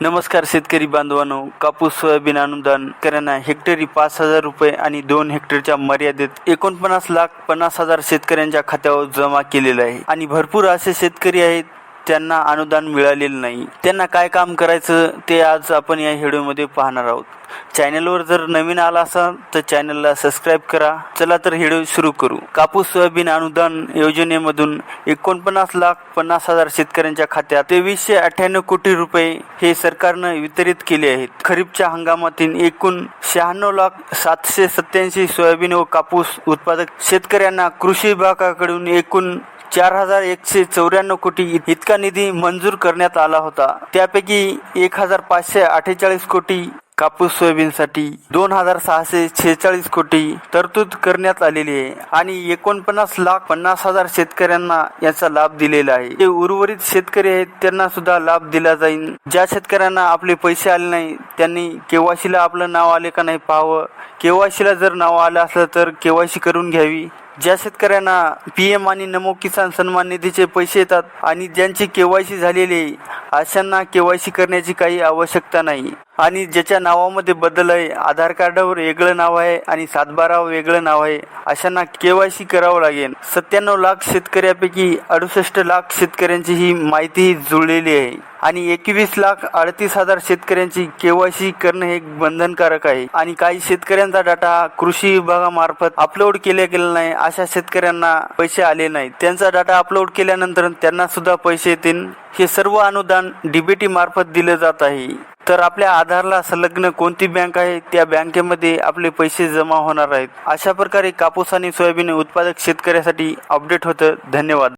नमस्कार शेतकरी बांधवांनो कापूस सोयाबीन अनुदान शेतकऱ्यांना हेक्टरी पाच हजार रुपये आणि दोन हेक्टरच्या मर्यादेत एकोणपन्नास लाख पन्नास हजार शेतकऱ्यांच्या खात्यावर जमा केलेलं आहे. आणि भरपूर असे शेतकरी आहेत त्यांना अनुदान मिळालेलं नाही. त्यांना काय काम करायचं ते आज आपण या व्हिडिओमध्ये पाहणार आहोत. चॅनलवर जर नवीन आला असाल तर चॅनलला सबस्क्राईब करा. चला तर व्हिडिओ सुरू करू. कापूस सोयाबीन अनुदान योजनेमधून एकोणपन्नास लाख पन्नास हजार शेतकऱ्यांच्या खात्यात तेवीसशे अठ्ठ्याण्णव कोटी रुपये हे सरकारनं वितरित केले आहेत. खरीपच्या हंगामातील एकूण शहाण्णव लाख सातशे सत्याऐंशी सोयाबीन व कापूस उत्पादक शेतकऱ्यांना कृषी विभागाकडून एकूण चार हजार एकशे चौऱ्याण्णव कोटी इतका निधी मंजूर करण्यात आला होता. त्यापैकी एक हजार पाचशे अठ्ठेचाळीस कोटी कापूस सोयाबीनसाठी दोन हजार सहाशे छेचाळीस कोटी तरतूद करण्यात आलेली आहे आणि एकोणपन्नास लाख पन्नास हजार शेतकऱ्यांना याचा लाभ दिलेला आहे. जे उर्वरित शेतकरी आहेत त्यांना सुद्धा लाभ दिला जाईल ज्या शेतकऱ्यांना आपले पैसे आले नाही त्यांनी केवायसीला आपलं नाव आले का नाही पाहावं? केवायसीला जर नाव आलं असलं तर केवायसी करून घ्यावी? ज्या शेतकऱ्यांना पी एम आणि नमो किसान सन्मान निधीचे पैसे येतात आणि ज्यांची वाय झालेली आहे अशांना केवायसी करण्याची काही आवश्यकता नाही. आणि ज्याच्या नावामध्ये बदल आहे आधार कार्डावर वेगळं नाव आहे आणि सातबारावर वेगळं नाव आहे अशांना केवायसी करावं लागेल. सत्त्याण्णव लाख शेतकऱ्यापैकी अडुसष्ट लाख शेतकऱ्यांची ही माहिती जुळलेली आहे. आणि एकवीस लाख अडतीस हजार शेतकऱ्यांची केवायसी करणं हे बंधनकारक आहे. आणि काही शेतकऱ्यांचा डाटा कृषी विभागामार्फत अपलोड केला गेला नाही अशा शेतकऱ्यांना पैसे आले नाहीत. त्यांचा डाटा अपलोड केल्यानंतर त्यांना सुद्धा पैसे येतील. हे सर्व अनुदान डीबीटी मार्फत दिलं जात आहे. तर आपल्या आधारला संलग्न कोणती बँक आहे त्या बँकेमध्ये आपले पैसे जमा होणार आहेत. अशा प्रकारे कापूस आणि सोयाबीन उत्पादक शेतकऱ्यासाठी अपडेट होतं. धन्यवाद.